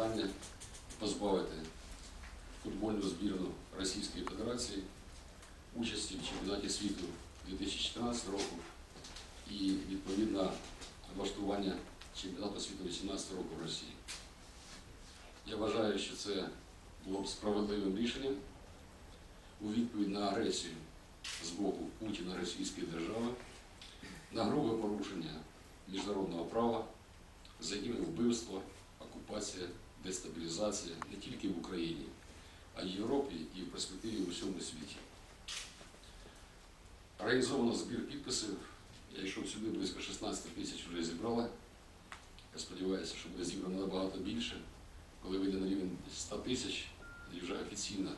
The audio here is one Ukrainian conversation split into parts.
питання позбавити футбольну збірну Російської Федерації участі в чемпіонаті світу 2014 року і відповідно влаштування чемпіонату світу 2018 року в Росії. Я вважаю, що це було б справедливим рішенням у відповідь на агресію з боку Путіна Російської держави, на грубе порушення міжнародного права, за якими вбивство, окупація, дестабілізація не тільки в Україні, а й в Європі і в перспективі в усьому світі. Організовано збір підписів. Я йшов сюди, близько 16 тисяч вже зібрали. Я сподіваюся, що буде зібрано набагато більше. Коли вийде на рівень 100 тисяч, і вже офіційно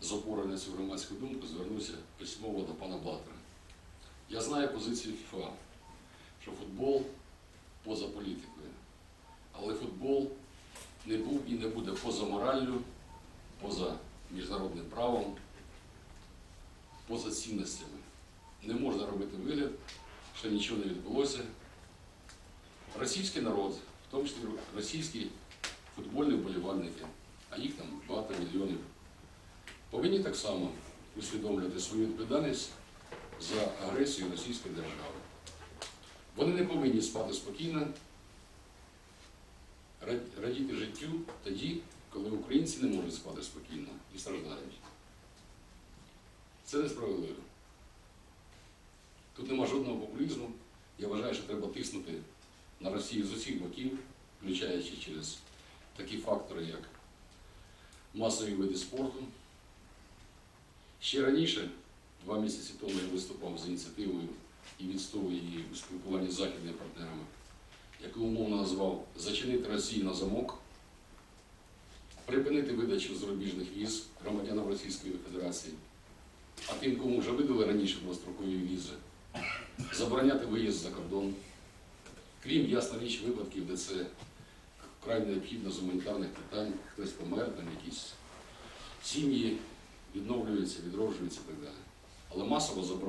з опорою на цю громадську думку звернуся письмово до пана Блатера. Я знаю позицію ФІФА, що футбол поза політикою. Не буде поза мораллю, поза міжнародним правом, поза цінностями. Не можна робити вигляд, що нічого не відбулося. Російський народ, в тому числі російські футбольні вболівальники, а їх там багато мільйонів, повинні так само усвідомлювати свою відповідальність за агресію Російської держави. Вони не повинні спати спокійно, радіти життю тоді, коли українці не можуть спати спокійно і страждають. Це несправедливо. Тут нема жодного популізму. Я вважаю, що треба тиснути на Росію з усіх боків, включаючи через такі фактори, як масові види спорту. Ще раніше, два місяці тому, я виступав з ініціативою і відстоював її у спілкуванні з західними партнерами, яку умовно назвав Зачинити Росію на замок, припинити видачу зарубіжних віз громадянам Російської Федерації, а тим, кому вже видали раніше двострокові візи, забороняти виїзд за кордон, крім ясна річ випадків, де це вкрай необхідно з гуманітарних питань, хтось помер, там якісь сім'ї відновлюються, відроджуються і так далі. Але масово забороняти.